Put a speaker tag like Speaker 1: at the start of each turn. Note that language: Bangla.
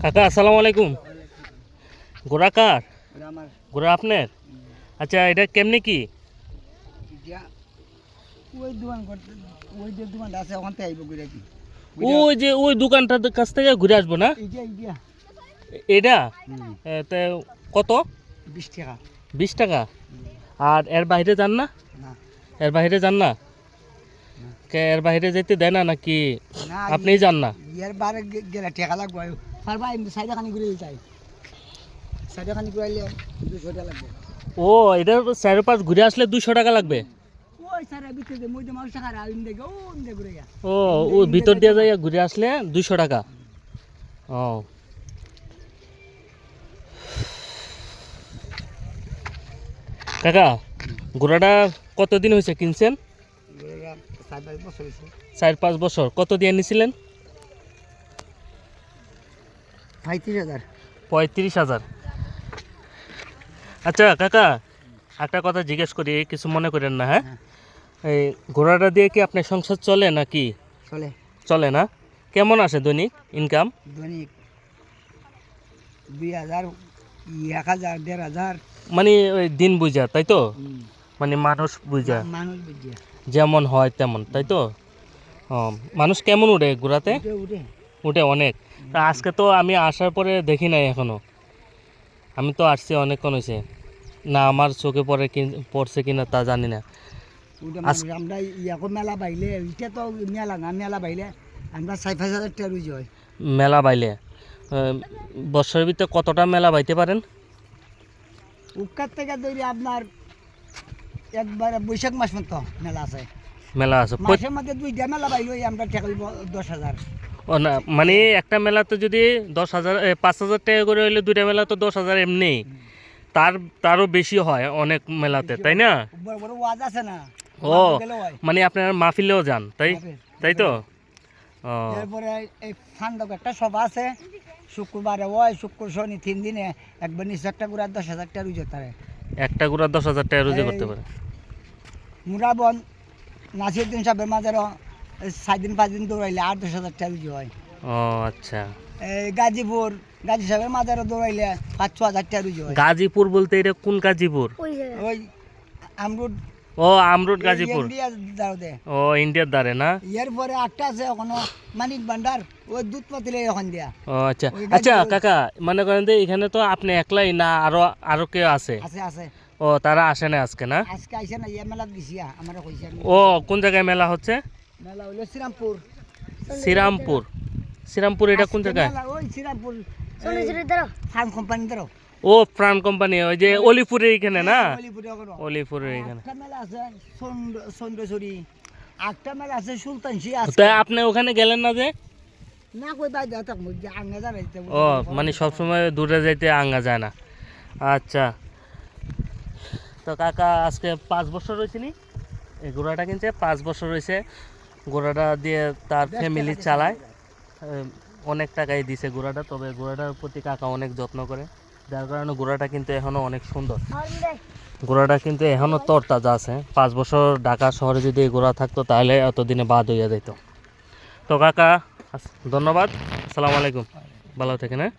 Speaker 1: কাকা আসসালামু আলাইকুম। গোড়া কার? গোড়া আপনার? আচ্ছা এটা কেমনে কি?
Speaker 2: ওই দোকান ওই যে দোকানটা আছে ওখান থেকে আইব ঘুরে কি
Speaker 1: ওই যে ওই দোকানটার কাছ থেকে ঘুরে আসব না? এটা? কত?
Speaker 2: বিশ টাকা।
Speaker 1: বিশ টাকা? আর এর বাইরে যান না? এর বাইরে যান না? এর বাইরে যেতে দেয় না নাকি?
Speaker 2: না
Speaker 1: আপনিই যান না?
Speaker 2: বারে গে- গেলে টাকা লাগবে পারবা এমনি সাইডে খানি ঘুরে চাই। সাইডে খানি ঘুরাইলে দুশো টাকা লাগবে।
Speaker 1: ও এটা চারপাশ ঘুরে আসলে দুশো টাকা লাগবে?
Speaker 2: ও
Speaker 1: ও ভিতর দিয়ে যাই ঘুরে আসলে দুশো টাকা? ও। কাকা ঘোড়াটা কতদিন হয়েছে কিনছেন?
Speaker 2: পাঁচ
Speaker 1: চার পাঁচ বছর। কত দিয়ে নিছিলেন?
Speaker 2: পঁয়ত্রিশ হাজার।
Speaker 1: পঁয়ত্রিশ হাজার। আচ্ছা কাকা একটা কথা জিজ্ঞেস করি কিছু মনে করেন না হ্যাঁ? এই ঘোড়াটা দিয়ে কি আপনার সংসার চলে নাকি?
Speaker 2: চলে।
Speaker 1: চলে না? কেমন আসে দৈনিক ইনকাম
Speaker 2: দৈনিক দুই হাজার এক হাজার দেড় হাজার।
Speaker 1: মানে ওই দিন বুঝা তাই তো? মানে মানুষ বুঝা।
Speaker 2: মানুষ
Speaker 1: যেমন হয় তেমন তাই তো? মানুষ কেমন উঠে ঘোড়াতে?
Speaker 2: উঠে উঠে
Speaker 1: অনেক। তা আজকে তো আমি আসার পরে দেখি নাই এখনও। আমি তো আসছি অনেকক্ষণ হয়েছে না আমার চোখে পড়ে কি পড়ছে কিনা তা জানি না।
Speaker 2: আমরা ইয়াকো মেলা বাইলে এটা তো মেলা না মেলা বাইলে আমরা চার হাজার টাকা রুজি
Speaker 1: মেলা বাইলে। বছরের ভিতরে কতটা মেলা বাইতে পারেন?
Speaker 2: উকার থেকে ধরে আপনার একবার বৈশাখ মাস মতো মেলা আছে।
Speaker 1: মেলা আছে।
Speaker 2: মাসের মধ্যে দুইটা মেলা বাইলে আমরা টাকা দিব দশ হাজার।
Speaker 1: না মানে একটা মেলাতে যদি দশ হাজার পাঁচ হাজার টাকা করে হইলে দুইটা মেলা তো দশ হাজার এমনি। তার তারও বেশি হয় অনেক মেলাতে তাই না? ও মানে আপনার মাহফিলেও যান তাই তাই তো? ও।
Speaker 2: এরপরে এই ফান্ডক একটা সভা আছে শুক্রবারে ওই শুক্র শনি তিন দিনে একবার নিচে একটা করে দশ হাজার টাকা রুজি তারে
Speaker 1: একটা গুড়া দশ হাজার টাকা রুজি করতে পারে।
Speaker 2: মুরাবন নাসিরুদ্দিন সাহেবের মাঝেরও সাত দিন পাঁচ দিন দৌড়াইলে আট দশ হাজার টাকা রুজি হয়।
Speaker 1: ও আচ্ছা।
Speaker 2: গাজীপুর গাজী সাহেবের মাঝেরও দৌড়াইলে পাঁচ ছ হাজার টাকা রুজি হয়।
Speaker 1: গাজীপুর বলতে এটা কোন গাজীপুর?
Speaker 2: ওই আমরুদ
Speaker 1: ও আমরুট গাজীপুর।
Speaker 2: দে
Speaker 1: ও ইন্ডিয়ার দ্বারে না?
Speaker 2: এর পরে একটা আছে এখনও মানিক ভান্ডার ওই দুধ পাতিলে এখন দিয়া।
Speaker 1: ও আচ্ছা। আচ্ছা কাকা মনে করেন যে এখানে তো আপনি একলাই না আরও আরও কেউ আছে?
Speaker 2: আছে আছে।
Speaker 1: ও তারা আসে না আজকে না?
Speaker 2: আজকে আইসে না ইয়ে আমার কইছে।
Speaker 1: ও কোন জায়গায় মেলা হচ্ছে?
Speaker 2: মেলা হইল শ্রীরামপুর।
Speaker 1: শ্রীরামপুর। শ্রীরামপুর এটা কোন জায়গায়?
Speaker 2: ওই শ্রীরামপুর ফার্ম কোম্পানি ধরো
Speaker 1: ও প্রাণ কোম্পানি ওই যে অলিপুরের এখানে না? অলিপুরের এখানে
Speaker 2: একটা মেলা আছে চন্দ্র- একটা মেলা আছে সুলতানসি আছে।
Speaker 1: তাই আপনি ওখানে গেলেন না যে?
Speaker 2: না কই বাই দাও তখন যে আঙ্গা জানাইতে
Speaker 1: ও মানে সবসময় দূরে যাইতে আঙ্গা যায় না। আচ্ছা। তো কাকা আজকে পাঁচ বছর রয়েছে নি? এই ঘোড়াটা কিনছে পাঁচ বছর রয়েছে ঘোড়াটা দিয়ে তার ফ্যামিলি চালায়। অনেক টাকাই দিছে ঘোড়াটা তবে ঘোড়াটার প্রতি কাকা অনেক যত্ন করে। যার কারণে ঘোড়াটা কিন্তু এখনও অনেক সুন্দর। ঘোড়াটা কিন্তু এখনও তরতাজা আছে। পাঁচ বছর ঢাকা শহরে যদি ঘোড়া থাকতো, তাহলে এতদিনে বাদ হইয়া যেত তো কাকা ধন্যবাদ। আসসালামু আলাইকুম। ভালো থাকেন হ্যাঁ?